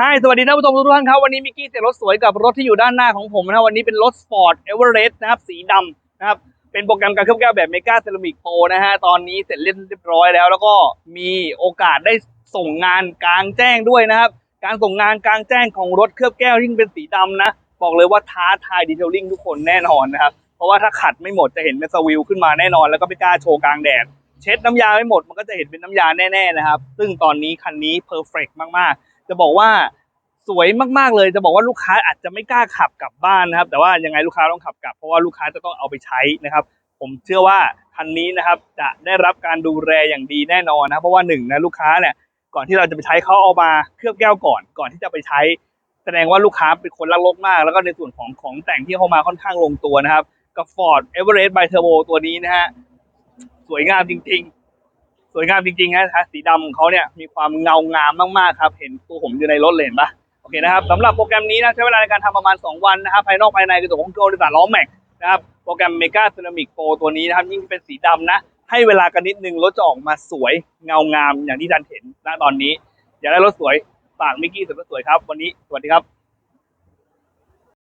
ฮายสวัสดีท่านผู้ชมทุกท่านครับ วันนี้มิกกี้เสียรถสวยกับรถที่อยู่ด้านหน้าของผมนะวันนี้เป็นรถ Ford Everest นะครับสีดำนะครับเป็นโปรแกรมการเคลือบแก้วแบบเมกาเซรามิกโปนะฮะตอนนี้เสร็จเรียบร้อยแล้ว แล้วก็มีโอกาสได้ส่งงานกลางแจ้งด้วยนะครับ การส่งงานกลางแจ้งของรถเคลือบแก้วที่เป็นสีดำนะ บอกเลยว่าท้าทายดีเทลลิ่งทุกคนแน่นอนนะครับเพราะว่าถ้าขัดไม่หมดจะเห็นเป็นสวิลขึ้นมาแน่นอนแล้วก็ไม่กล้าโชว์กลางแดดเช็ดน้ำยาไม่หมดมันก็จะเห็นเป็นน้ำยาแน่ๆนะครับ ซึ่งตอนนี้คันนี้เพอร์เฟกมากๆ จะบอกว่าสวยมากๆเลย จะบอกว่าลูกค้าอาจจะไม่กล้าขับกลับบ้านนะครับ แต่ว่ายังไงลูกค้าต้องขับกลับ เพราะว่าลูกค้าจะต้องเอาไปใช้นะครับ ผมเชื่อว่าคันนี้นะครับ จะได้รับการดูแลอย่างดีแน่นอนนะเพราะว่าหนึ่งนะลูกค้าเนี่ยก่อนที่เราจะไปใช้เขาเอามาเคลือบแก้วก่อน ก่อนที่จะไปใช้ แสดงว่าลูกค้าเป็นคนรักรถมาก แล้วก็ในส่วนของของแต่งที่เขามาค่อนข้างลงตัวนะครับกับ Ford Everest by Turbo ตัวนี้นะฮะสวยงามจริง ๆ สวยงามจริงๆนะฮะสีดำของเขาเนี่ยมีความเงางามมากๆครับ เห็นตัวผมอยู่ในรถเลยเห็นปะโอเคนะครับสำหรับโปรแกรมนี้นะใช้เวลาในการทำประมาณ 2 วันนะครับภายนอกภายในคือตัวของโกลดิสาล้อแม็กนะครับโปรแกรม Mega Ceramic Pro ตัวนี้นะครับยิ่งเป็นสีดำนะ ให้เวลากันนิดนึงรถจะออกมาสวยเงางามอย่างที่ท่านเห็นณตอนนี้ อยากได้รถสวยฝากมิกกี้สุดรถสวยครับวันนี้สวัสดีครับ